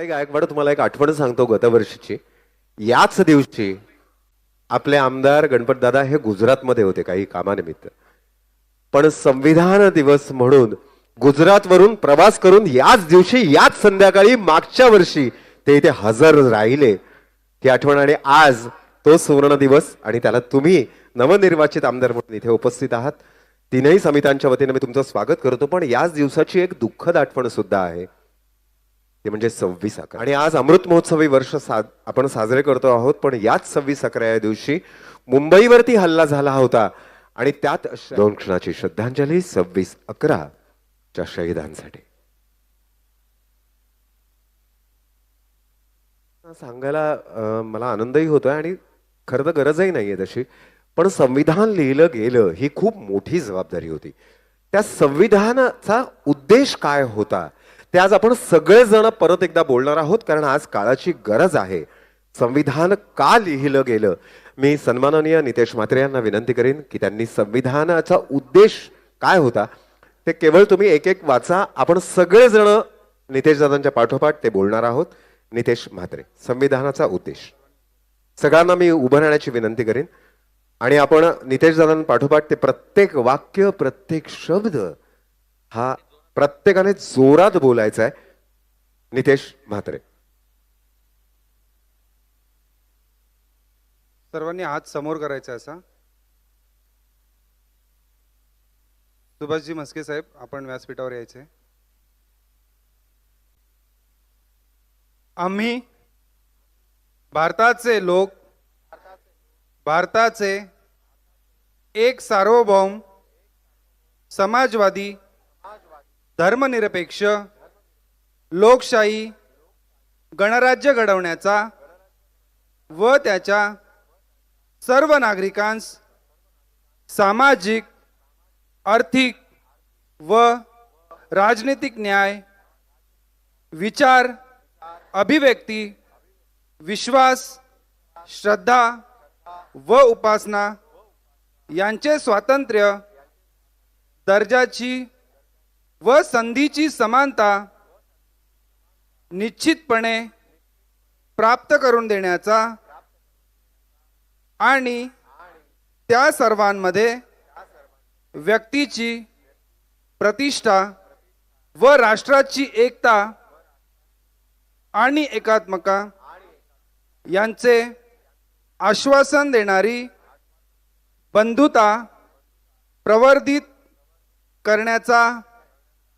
ताई गायकवाड तुम्हाला एक आठवण सांगतो गतवर्षीची. याच दिवशी आपले आमदार गणपतदादा हे गुजरातमध्ये होते काही कामानिमित्त. पण संविधान दिवस म्हणून गुजरातवरून प्रवास करून याच दिवशी याच संध्याकाळी मागच्या वर्षी ते इथे हजर राहिले. ती आठवण आणि आज तो सुवर्ण दिवस आणि त्याला तुम्ही नवनिर्वाचित आमदार म्हणून इथे उपस्थित आहात. तीनही समित्यांच्या वतीने मी तुमचं स्वागत करतो पण याच दिवसाची एक दुःखद आठवण सुद्धा आहे. ते म्हणजे सव्वीस अकरा. आणि आज अमृत महोत्सवी वर्ष सा आपण साजरे करतो आहोत पण याच सव्वीस अकरा या दिवशी मुंबईवरती हल्ला झाला होता. आणि त्यात दोन क्षणाची श्रद्धांजली सव्वीस अकरा च्या शहीदांसाठी. सांगायला मला आनंदही होतोय आणि खरं तर गरजही नाहीये तशी. पण संविधान लिहिलं गेलं ही खूप मोठी जबाबदारी होती. त्या संविधानाचा उद्देश काय होता? ते आज आपण सगळेजण परत एकदा बोलणार आहोत कारण आज काळाची गरज आहे. संविधान का लिहिलं गेलं? मी सन्माननीय नितेश म्हात्रे यांना विनंती करेन की त्यांनी संविधानाचा उद्देश काय होता ते केवळ तुम्ही एक एक वाचा. आपण सगळेजण नितेश दादांच्या पाठोपाठ ते बोलणार आहोत. नितेश म्हात्रे संविधानाचा उद्देश. सगळ्यांना मी उभं राहण्याची विनंती करेन. आणि आपण नितेश दादांपाठोपाठ ते प्रत्येक वाक्य प्रत्येक शब्द हा प्रत्येकाने जोरात बोलायचं आहे नितेश म्हात्रे. सर्वांनी हात समोर करायचा असा. सुभाषजी म्हस्के साहेब आपण व्यासपीठावर यायचे आम्ही भारताचे लोक भारताचे एक सार्वभौम समाजवादी धर्मनिरपेक्ष लोकशाही गणराज्य घडवण्याचा व त्याच्या सर्व नागरिकांस सामाजिक आर्थिक व राजनीतिक न्याय विचार अभिव्यक्ती विश्वास श्रद्धा व उपासना यांचे स्वातंत्र्य दर्जाची व संधीची समानता निश्चितपणे प्राप्त करून देण्याचा आणि त्या सर्वांमध्ये व्यक्तीची प्रतिष्ठा व राष्ट्राची एकता आणि एकात्मका यांचे आश्वासन देणारी बंधुता प्रवर्धित करण्याचा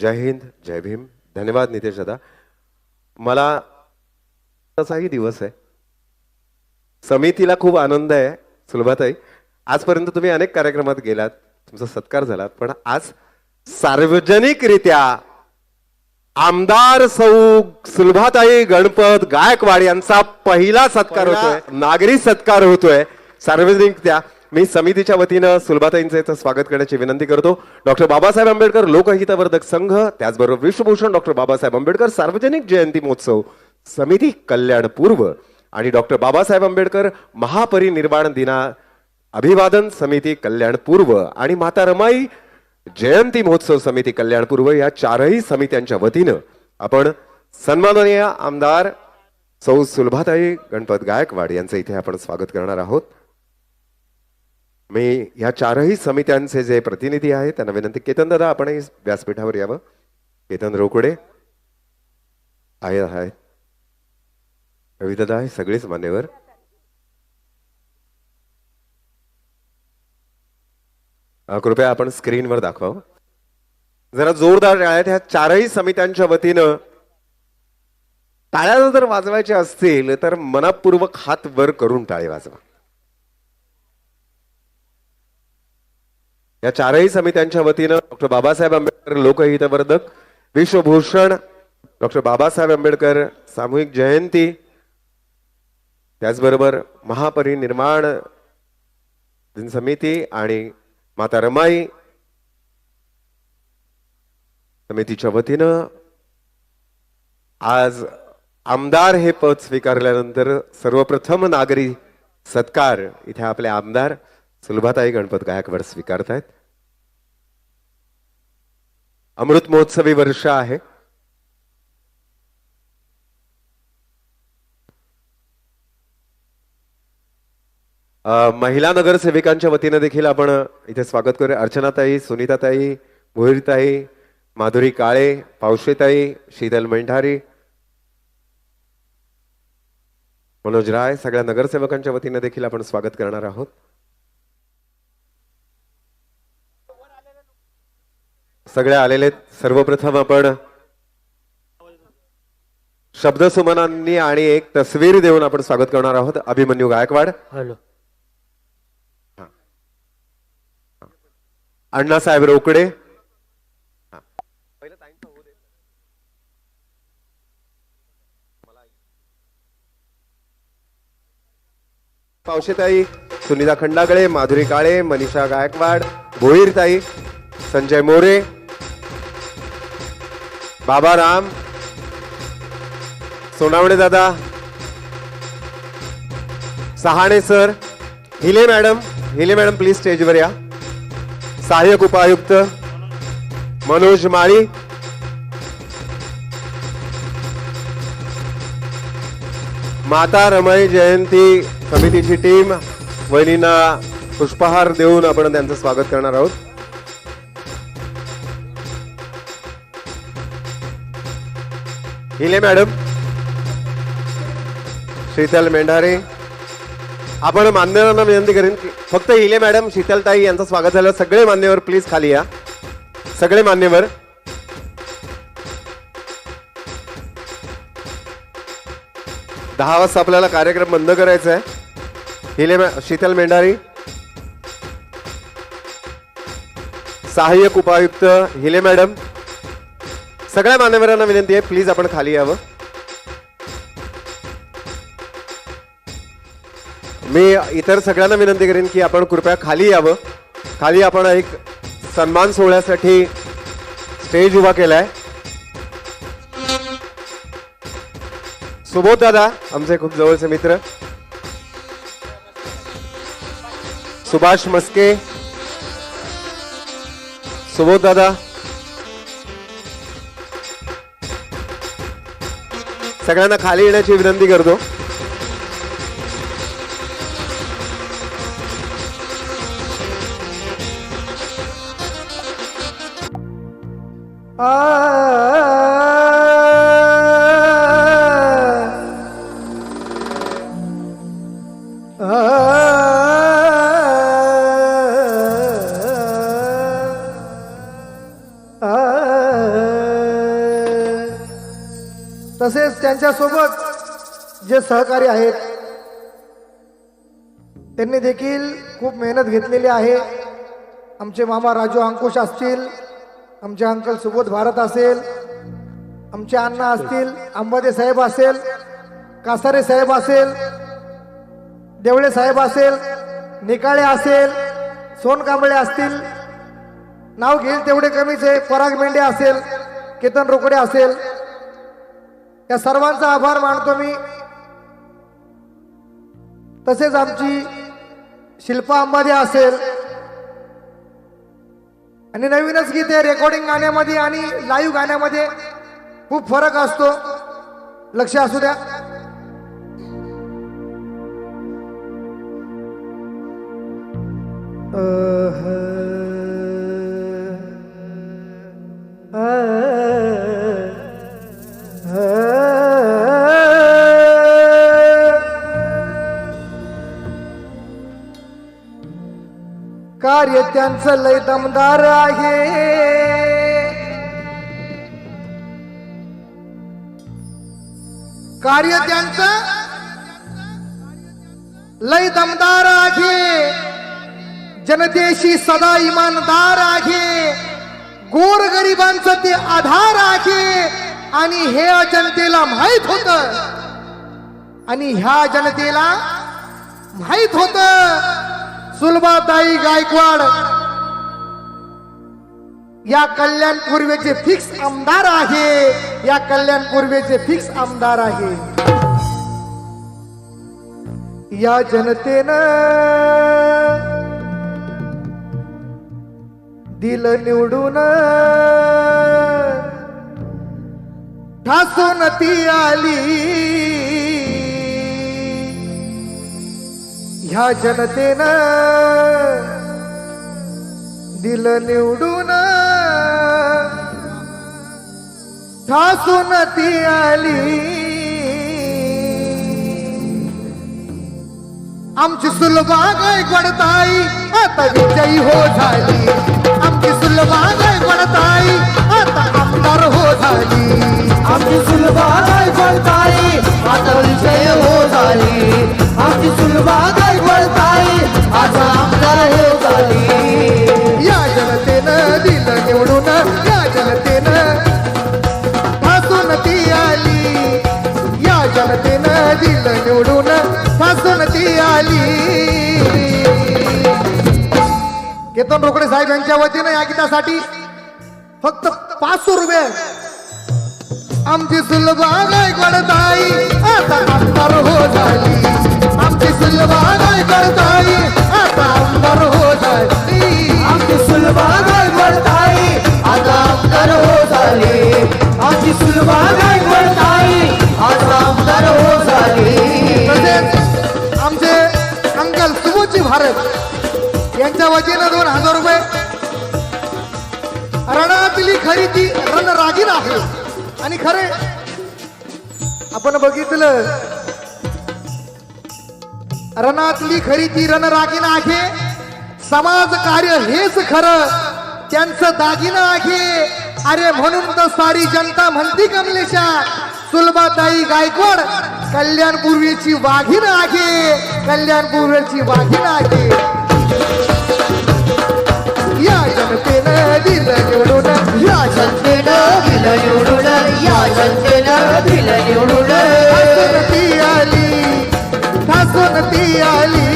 जय हिंद जय भीम. धन्यवाद नितेश दादा. मला तसाही दिवस आहे. समितीला खूप आनंद आहे सुलभाताई. आजपर्यंत तुम्ही अनेक कार्यक्रमात गेलात तुमचा सत्कार झाला पण आज सार्वजनिकरित्या आमदार सौ सुलभाताई गणपत गायकवाड यांचा पहिला सत्कार होतोय नागरी सत्कार होतोय. सार्वजनिकरित्या मी समितीच्या वतीनं सुलभाताईंचं इथं स्वागत करण्याची विनंती करतो. डॉक्टर बाबासाहेब आंबेडकर लोकहितवर्धक संघ त्याचबरोबर विश्वभूषण डॉक्टर बाबासाहेब आंबेडकर सार्वजनिक जयंती महोत्सव समिती कल्याण पूर्व आणि डॉक्टर बाबासाहेब आंबेडकर महापरिनिर्वाण दिना अभिवादन समिती कल्याण पूर्व आणि माता रमाई जयंती महोत्सव समिती कल्याण पूर्व या चारही समित्यांच्या वतीनं आपण सन्माननीय आमदार सौ सुलभाताई गणपत गायकवाड यांचं इथे आपण स्वागत करणार आहोत. मी ह्या चारही समित्यांचे जे प्रतिनिधी आहेत त्यांना विनंती केतन दादा आपणही व्यासपीठावर यावं. केतन रोकडे आहे आहेत रवी दादा आहे सगळेच मान्यवर. कृपया आपण स्क्रीनवर दाखवा जरा जोरदार आहेत ह्या चारही समित्यांच्या वतीनं टाळ्या जर वाजवायच्या असतील तर मनपूर्वक हात वर करून टाळे वाजवा. या चारही समित्यांच्या वतीनं डॉक्टर बाबासाहेब आंबेडकर लोकहितवर्धक विश्वभूषण डॉक्टर बाबासाहेब आंबेडकर सामूहिक जयंती त्याचबरोबर महापरिनिर्माण दिन समिती आणि माता रमाई समितीच्या वतीनं आज आमदार हे पद स्वीकारल्यानंतर सर्वप्रथम नागरी सत्कार इथे आपले आमदार सुलभाताई गणपत गायकवाड स्वीकारतायत. अमृत महोत्सवी वर्ष आहे. महिला नगरसेविकांच्या वतीनं देखील आपण इथे स्वागत करूया. अर्चनाताई सुनीताताई भोईरताई माधुरी काळे पावशेताई शीतल मेंढारी मनोज राय सगळ्या नगरसेवकांच्या वतीनं देखील आपण स्वागत करणार आहोत. सगळे आलेले. सर्वप्रथम आपण शब्दसुमनांनी आणि एक तस्वीर देऊन आपण स्वागत करणार आहोत. अभिमन्यू गायकवाड. हॅलो. अण्णासाहेब रोकडे. पावशेताई सुनीता खंडागळे माधुरी काळे मनीषा गायकवाड भोईरताई संजय मोरे बाबा राम सोनावणे दादा Sahane sir Hile madam Hile madam please स्टेजवर या. सहाय्यक उपायुक्त मनोज माळी. माता रमई जयंती समितीची टीम वहिनींना पुष्पहार देऊन आपण त्यांचं स्वागत करणार आहोत. हिले मॅडम. शीतल मेंढारे. आपण मान्यवरांना विनंती करेन फक्त हिले मॅडम शीतलताई यांचं स्वागत झालं. सगळे मान्यवर प्लीज खाली या. सगळे मान्यवर. दहा वाजता आपल्याला कार्यक्रम बंद करायचा आहे हिले मॅ- शीतल मेंढारी. सहाय्यक उपायुक्त हिले मॅडम. सगळ्या मान्यवरांना विनंती आहे प्लीज आपण खाली यावं. मी इतर सगळ्यांना विनंती करेन की आपण कृपया खाली यावं. खाली आपण एक सन्मान सोहळ्यासाठी स्टेज उभा केलाय. सुबोध दादा आमचे खूप जवळचे मित्र. सुभाष मस्के. सुबोध दादा. सगळ्यांना खाली येण्याची विनंती करतो. तसेच त्यांच्यासोबत जे सहकारी आहेत त्यांनी देखील खूप मेहनत घेतलेली आहे. आमचे मामा राजू अंकुश असतील आमचे अंकल सुबोध भारत असेल आमचे अण्णा असतील अंबादे साहेब असेल कासारे साहेब असेल देवळे साहेब असेल निकाळे असेल सोनकांबळे असतील नाव घेईल तेवढे कमीच आहे. पराग मेंढे असेल केतन रोकडे असेल या सर्वांचा आभार मानतो मी. तसेच आमची शिल्पा अंबादे असेल आणि नवीनच गीते रेकॉर्डिंग गाण्यामध्ये आणि लाईव्ह गाण्यामध्ये खूप फरक असतो. लक्ष असू द्या. कार्य त्यांचं लय दमदार आहे. कार्य त्यांचं लय दमदार आहे. जनतेशी सदा इमानदार आहे. गोर गरिबांचं ते आधार आहे. आणि हे जनतेला माहीत होत. आणि ह्या जनतेला माहीत होत. सुलभाताई गायकवाड या कल्याण पूर्वेचे फिक्स आमदार आहे. या कल्याण पूर्वेचे फिक्स आमदार आहे. या जनतेनं दिल निवडून ठासून ती आली. ह्या जनतेनं दिल निवडून सासून ती आली. आमची सुलभा गायकवाडताई आता विजयी हो झाली. आमची सुलभा गायकवाडताई आता आमदार हो झाली. आमची सुलभा गायकवाडताई आता विजय हो झाली. आमची सुलभा ती केतन रोकडे साहेब यांच्या वतीने या गीतासाठी फक्त पाचशे रुपये. आमची सुलभा गायकवाडताई आता आमदार हो झाली. आमची सुलभा गायकवाडताई आता आमदार हो झाली. आमची सुलभा वतीनं दोन हजार रुपये. रणातली खरेदी रणरागीर आहे. आणि खरे आपण बघितलं रणातली खरेदी रणरागीन आहे. समाज कार्य हेच खरं त्यांचं दागिनं आहे. अरे म्हणून तर सारी जनता म्हणती कमलेशा सुलभाताई गायकवाड कल्याणपूर्वीची वाघीण आहे. कल्याणपूर्वीची वाघीण आहे. जनतेनं निवडून या जनतेनं दिलं निवडून या जनतेनं दिलं निवडून ती आली ठासून ती आली.